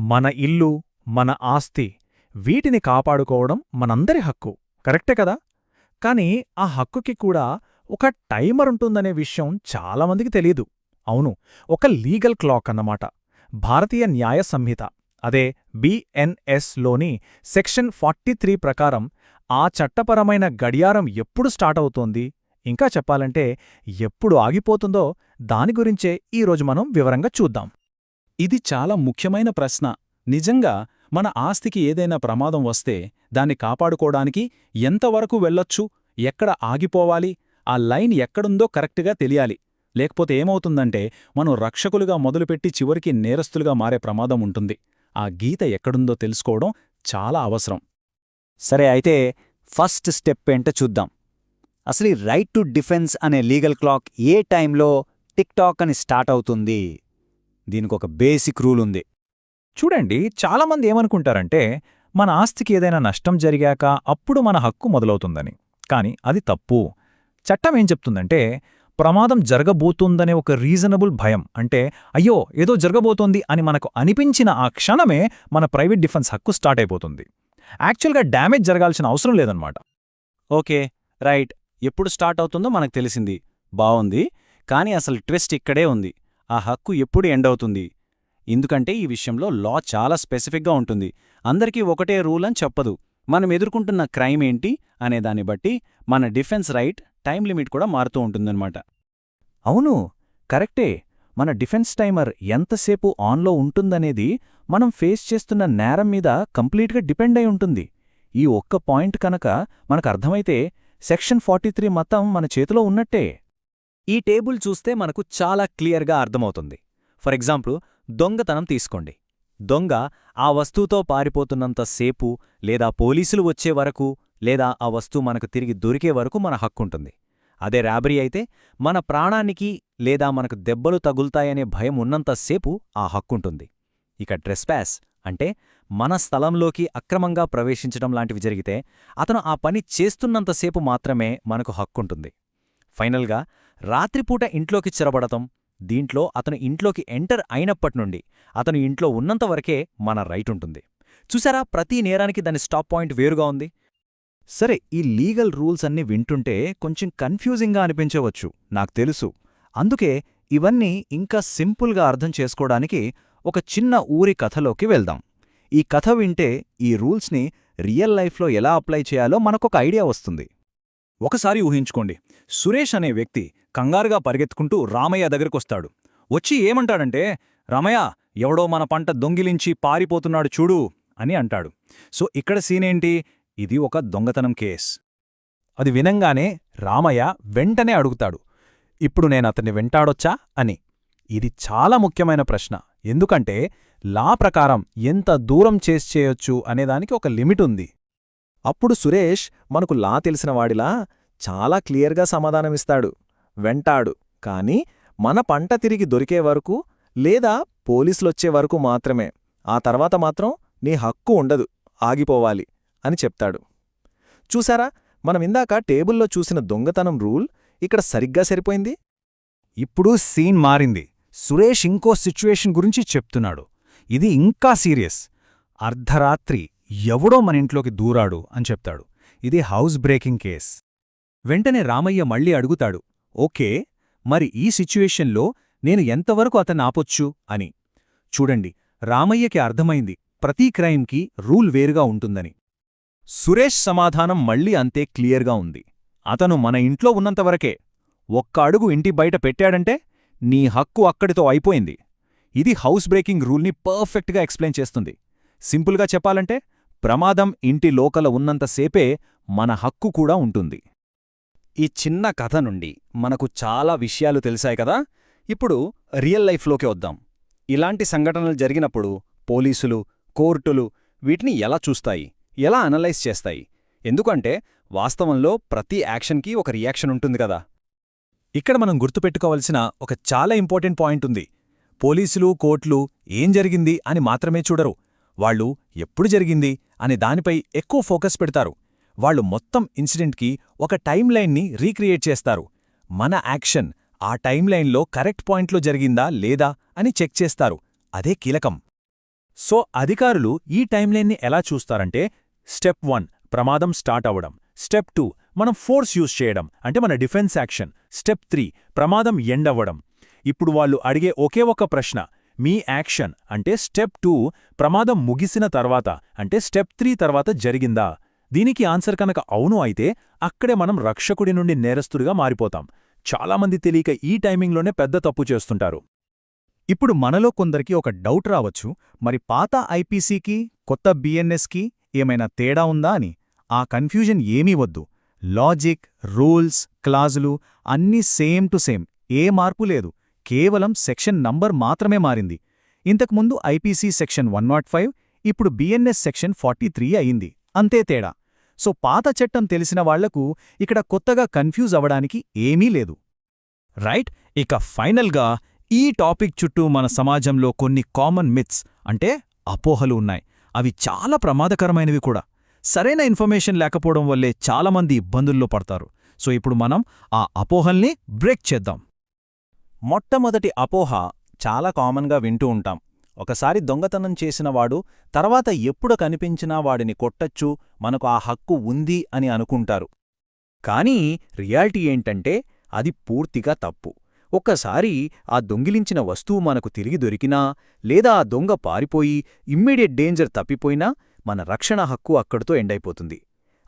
మన ఇల్లు మన ఆస్తి వీటిని కాపాడుకోవడం మనందరి హక్కు. కరెక్టే కదా? కాని ఆ హక్కుకి కూడా ఒక టైమర్ ఉంటుందనే విషయం చాలామందికి తెలీదు. అవును ఒక లీగల్ క్లాక్ అన్నమాట. భారతీయ న్యాయ సంహిత. అదే బిఎన్ఎస్లోని సెక్షన్ ఫార్టీ త్రీ ప్రకారం ఆ చట్టపరమైన గడియారం ఎప్పుడు స్టార్ట్ అవుతోంది? ఇంకా చెప్పాలంటే ఎప్పుడు ఆగిపోతుందో దాని గురించే ఈరోజు మనం వివరంగా చూద్దాం. ఇది చాలా ముఖ్యమైన ప్రశ్న. నిజంగా మన ఆస్తికి ఏదైనా ప్రమాదం వస్తే దాన్ని కాపాడుకోవడానికి ఎంతవరకు వెళ్ళొచ్చు ఎక్కడ ఆగిపోవాలి ఆ లైన్ ఎక్కడుందో కరెక్ట్గా తెలియాలి. లేకపోతే ఏమవుతుందంటే మనం రక్షకులుగా మొదలుపెట్టి చివరికి నేరస్తులుగా మారే ప్రమాదం ఉంటుంది. ఆ గీత ఎక్కడుందో తెలుసుకోవడం చాలా అవసరం. సరే అయితే ఫస్ట్ స్టెప్ ఏంటో చూద్దాం. అసలు ఈ రైట్ టు డిఫెన్స్ అనే లీగల్ క్లాక్ ఏ టైంలో టిక్టాక్ అని స్టార్ట్ అవుతుంది? దీనికొక బేసిక్ రూల్ ఉంది. చూడండి చాలామంది ఏమనుకుంటారంటే మన ఆస్తికి ఏదైనా నష్టం జరిగాక అప్పుడు మన హక్కు మొదలవుతుందని. కాని అది తప్పు. చట్టం ఏం చెప్తుందంటే ప్రమాదం జరగబోతుందనే ఒక రీజనబుల్ భయం. అంటే అయ్యో ఏదో జరగబోతోంది అని మనకు అనిపించిన ఆ క్షణమే మన ప్రైవేట్ డిఫెన్స్ హక్కు స్టార్ట్ అయిపోతుంది. యాక్చువల్గా డ్యామేజ్ జరగాల్సిన అవసరం లేదన్నమాట. Okay right. ఎప్పుడు స్టార్ట్ అవుతుందో మనకు తెలిసింది. బావుంది. కానీ అసలు ట్విస్ట్ ఇక్కడే ఉంది. ఆ హక్కు ఎప్పుడు ఎండ్ అవుతుంది? ఎందుకంటే ఈ విషయంలో లా చాలా స్పెసిఫిక్గా ఉంటుంది. అందరికీ ఒకటే రూల్ అని చెప్పదు. మనం ఎదుర్కొంటున్న క్రైమ్ ఏంటి అనే దాన్ని బట్టి మన డిఫెన్స్ రైట్ టైం లిమిట్ కూడా మారుతూ ఉంటుందన్నమాట. అవును కరెక్టే. మన డిఫెన్స్ టైమర్ ఎంతసేపు ఆన్లో ఉంటుందనేది మనం ఫేస్ చేస్తున్న నేరం మీద కంప్లీట్గా డిపెండ్ అయి ఉంటుంది. ఈ ఒక్క పాయింట్ కనుక మనకు అర్థమైతే సెక్షన్ ఫార్టీ త్రీ మన చేతిలో ఉన్నట్టే. ఈ టేబుల్ చూస్తే మనకు చాలా క్లియర్గా అర్థమవుతుంది. ఫర్ ఎగ్జాంపుల్ దొంగతనం తీసుకోండి. దొంగ ఆ వస్తువుతో పారిపోతున్నంతసేపు లేదా పోలీసులు వచ్చే వరకు లేదా ఆ వస్తువు మనకు తిరిగి దొరికే వరకు మన హక్కుంటుంది. అదే ర్యాబరీ అయితే మన ప్రాణానికి లేదా మనకు దెబ్బలు తగులుతాయనే భయం ఉన్నంతసేపు ఆ హక్కుంటుంది. ఇక ట్రెస్పాస్ అంటే మన స్థలంలోకి అక్రమంగా ప్రవేశించడం లాంటివి జరిగితే అతను ఆ పని చేస్తున్నంతసేపు మాత్రమే మనకు హక్కుంటుంది. ఫైనల్గా రాత్రిపూట ఇంట్లోకి చెరబడటం దీంట్లో అతను ఇంట్లోకి ఎంటర్ అయినప్పటినుండి అతను ఇంట్లో ఉన్నంతవరకే మన రైట్ ఉంటుంది. చూసారా? ప్రతి నేరానికి దాని స్టాప్ పాయింట్ వేరుగా ఉంది. సరే ఈ లీగల్ రూల్స్ అన్ని వింటుంటే కొంచెం కన్ఫ్యూజింగ్గా అనిపించవచ్చు నాకు తెలుసు. అందుకే ఇవన్నీ ఇంకా సింపుల్గా అర్థం చేసుకోవడానికి ఒక చిన్న ఊరి కథలోకి వెళ్దాం. ఈ కథ వింటే ఈ రూల్స్ని రియల్ లైఫ్లో ఎలా అప్లై చేయాలో మనకొక ఐడియా వస్తుంది. ఒకసారి ఊహించుకోండి. సురేష్ అనే వ్యక్తి కంగారుగా పరిగెత్తుకుంటూ రామయ్య దగ్గరకొస్తాడు. వచ్చి ఏమంటాడంటే రామయ్య ఎవడో మన పంట దొంగిలించి పారిపోతున్నాడు చూడు అని అంటాడు. సో ఇక్కడ సీనేంటి ఇది ఒక దొంగతనం కేస్. అది వినంగానే రామయ్య వెంటనే అడుగుతాడు ఇప్పుడు నేనతన్ని వెంటాడొచ్చా? అని. ఇది చాలా ముఖ్యమైన ప్రశ్న. ఎందుకంటే లా ప్రకారం ఎంత దూరం చేసి చేయొచ్చు అనేదానికి ఒక లిమిట్ ఉంది. అప్పుడు సురేష్ మనకు లా తెలిసినవాడిలా చాలా క్లియర్గా సమాధానమిస్తాడు వెంటాడు. కాని మన పంట తిరిగి దొరికే వరకు లేదా పోలీసులొచ్చే వరకు మాత్రమే. ఆ తర్వాత మాత్రం నీ హక్కు ఉండదు ఆగిపోవాలి అని చెప్తాడు. చూసారా మనమిందాక టేబుల్లో చూసిన దొంగతనం రూల్ ఇక్కడ సరిగ్గా సరిపోయింది? ఇప్పుడు సీన్ మారింది. సురేష్ ఇంకో సిచ్యువేషన్ గురించి చెప్తున్నాడు. ఇది ఇంకా సీరియస్. అర్ధరాత్రి. ఎవడో మన ఇంట్లోకి దూరాడు అని చెప్తాడు. ఇది హౌస్ బ్రేకింగ్ కేస్. వెంటనే రామయ్య మళ్ళీ అడుగుతాడు ఓకే మరి ఈ సిచ్యువేషన్లో నేను ఎంతవరకు అతన్ని ఆపొచ్చు? అని. చూడండి రామయ్యకి అర్థమైంది ప్రతి క్రైమ్కి రూల్ వేరుగా ఉంటుందని. సురేష్ సమాధానం మళ్ళీ అంతే క్లియర్గా ఉంది. అతను మన ఇంట్లో ఉన్నంతవరకే ఒక్క అడుగు ఇంటి బయట పెట్టాడంటే నీ హక్కు అక్కడితో అయిపోయింది. ఇది హౌస్ బ్రేకింగ్ రూల్ని పర్ఫెక్ట్గా ఎక్స్ప్లెయిన్ చేస్తుంది. సింపుల్గా చెప్పాలంటే ప్రమాదం ఇంటి లోకల ఉన్నంతసేపే మన హక్కు కూడా ఉంటుంది. ఈ చిన్న కథ నుండి మనకు చాలా విషయాలు తెలిసాయి కదా? ఇప్పుడు రియల్ లైఫ్లోకి వద్దాం. ఇలాంటి సంఘటనలు జరిగినప్పుడు పోలీసులు కోర్టులు వీటిని ఎలా చూస్తాయి? ఎలా అనలైజ్ చేస్తాయి? ఎందుకంటే వాస్తవంలో ప్రతి యాక్షన్కి ఒక రియాక్షన్ ఉంటుంది కదా? ఇక్కడ మనం గుర్తుపెట్టుకోవలసిన ఒక చాలా ఇంపార్టెంట్ పాయింట్ ఉంది. పోలీసులు కోర్టులు ఏం జరిగింది అని మాత్రమే చూడరు. వాళ్ళు ఎప్పుడు జరిగింది? అనే దానిపై ఎక్కువ ఫోకస్ పెడతారు. వాళ్ళు మొత్తం ఇన్సిడెంట్కి ఒక టైంలైన్ని రీక్రియేట్ చేస్తారు. మన యాక్షన్ ఆ టైంలైన్లో కరెక్ట్ పాయింట్లో జరిగిందా లేదా అని చెక్ చేస్తారు. అదే కీలకం. సో అధికారులు ఈ టైంలైన్ని ఎలా చూస్తారంటే స్టెప్ వన్ ప్రమాదం స్టార్ట్ అవ్వడం. స్టెప్ టూ మనం ఫోర్స్ యూజ్ చేయడం అంటే మన డిఫెన్స్ యాక్షన్. స్టెప్ త్రీ ప్రమాదం ఎండవ్వడం ఇప్పుడు వాళ్ళు అడిగే ఒకే ఒక ప్రశ్న మీ యాక్షన్ అంటే స్టెప్ టూ ప్రమాదం ముగిసిన తర్వాత అంటే స్టెప్ త్రీ తర్వాత జరిగిందా? దీనికి ఆన్సర్ కనుక అవును అయితే అక్కడే మనం రక్షకుడి నుండి నేరస్తుడిగా మారిపోతాం. చాలామంది తెలియక ఈ టైమింగ్లోనే పెద్ద తప్పు చేస్తుంటారు. ఇప్పుడు మనలో కొందరికి ఒక డౌట్ రావచ్చు మరి పాత ఐపీసీకి కొత్త బిఎన్ఎస్కి ఏమైనా తేడా ఉందా అని? ఆ కన్ఫ్యూజన్ ఏమీ వద్దు. లాజిక్ రూల్స్ క్లాజులు అన్నీ సేమ్ టు సేమ్ ఏ మార్పు లేదు. కేవలం సెక్షన్ నంబర్ మాత్రమే మారింది. ఇంతకుముందు IPC section one not five ఇప్పుడు బిఎన్ఎస్ సెక్షన్ ఫార్టీ త్రీ అయింది. అంతే తేడా. సో పాత చట్టం తెలిసిన వాళ్ళకు ఇక్కడ కొత్తగా కన్ఫ్యూజ్ అవ్వడానికి ఏమీ లేదు. రైట్? ఇక ఫైనల్గా ఈ టాపిక్ చుట్టూ మన సమాజంలో కొన్ని కామన్ మిత్స్ అంటే అపోహలు ఉన్నాయి. అవి చాలా ప్రమాదకరమైనవి కూడా. సరైన ఇన్ఫర్మేషన్ లేకపోవడం వల్లే చాలామంది ఇబ్బందుల్లో పడతారు. సో ఇప్పుడు మనం ఆ అపోహల్ని బ్రేక్ చేద్దాం. మొట్టమొదటి అపోహ చాలా కామన్గా వింటూ ఉంటాం. ఒకసారి దొంగతనం చేసినవాడు తర్వాత ఎప్పుడు కనిపించినా వాడిని కొట్టచ్చు మనకు ఆ హక్కు ఉంది అని అనుకుంటారు. కానీ రియాలిటీ ఏంటంటే అది పూర్తిగా తప్పు. ఒక్కసారి ఆ దొంగిలించిన వస్తువు మనకు తిరిగి దొరికినా లేదా ఆ దొంగ పారిపోయి ఇమ్మీడియట్ డేంజర్ తప్పిపోయినా మన రక్షణ హక్కు అక్కడితో ఎండైపోతుంది.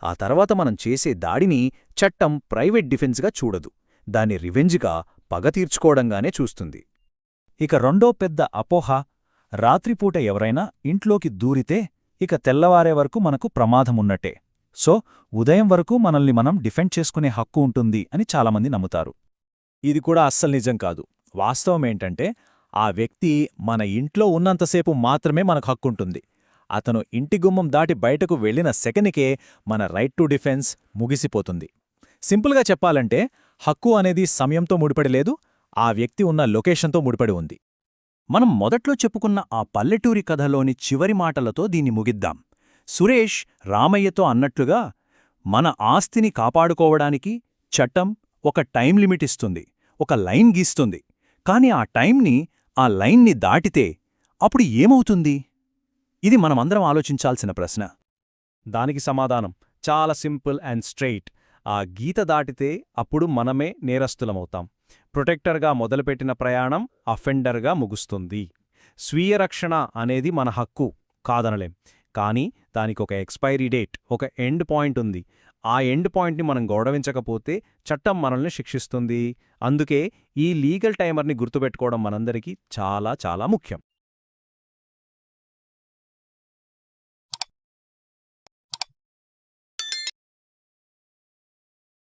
ఆ తర్వాత మనం చేసే దాడిని చట్టం ప్రైవేట్ డిఫెన్స్గా చూడదు. దాన్ని రివెంజ్గా పగ తీర్చుకోవడంగానే చూస్తుంది. ఇక రెండో పెద్ద అపోహ రాత్రిపూట ఎవరైనా ఇంట్లోకి దూరితే ఇక తెల్లవారే వరకు మనకు ప్రమాదమున్నట్టే. సో ఉదయం వరకు మనల్ని మనం డిఫెండ్ చేసుకునే హక్కు ఉంటుంది అని చాలామంది నమ్ముతారు. ఇది కూడా అస్సలు నిజం కాదు. వాస్తవమేంటంటే ఆ వ్యక్తి మన ఇంట్లో ఉన్నంతసేపు మాత్రమే మనకు హక్కుంటుంది అతను ఇంటి గుమ్మం దాటి బయటకు వెళ్ళిన సెకనికే మన రైట్ టు డిఫెన్స్ ముగిసిపోతుంది. సింపుల్గా చెప్పాలంటే హక్కు అనేది సమయంతో ముడిపడి లేదు ఆ వ్యక్తి ఉన్న లొకేషన్తో ముడిపడి ఉంది. మనం మొదట్లో చెప్పుకున్న ఆ పల్లెటూరి కథలోని చివరి మాటలతో దీన్ని ముగిద్దాం. సురేష్ రామయ్యతో అన్నట్లుగా మన ఆస్తిని కాపాడుకోవడానికి చట్టం ఒక టైం లిమిట్ ఇస్తుంది ఒక లైన్ గీస్తుంది. కాని ఆ టైంని ఆ లైన్ని దాటితే అప్పుడు ఏమవుతుంది? ఇది మనమందరం ఆలోచించాల్సిన ప్రశ్న. దానికి సమాధానం చాలా సింపుల్ అండ్ స్ట్రెయిట్. ఆ గీత దాటితే అప్పుడు మనమే నేరస్తులమవుతాం ప్రొటెక్టర్గా మొదలుపెట్టిన ప్రయాణం అఫెండర్గా ముగుస్తుంది. స్వీయ రక్షణ అనేది మన హక్కు కాదనలేం. కానీ దానికి ఒక ఎక్స్పైరీ డేట్ ఒక ఎండ్ పాయింట్ ఉంది. ఆ ఎండ్ పాయింట్ని మనం గౌరవించకపోతే చట్టం మనల్ని శిక్షిస్తుంది. అందుకే ఈ లీగల్ టైమర్ని గుర్తుపెట్టుకోవడం మనందరికీ చాలా చాలా ముఖ్యం.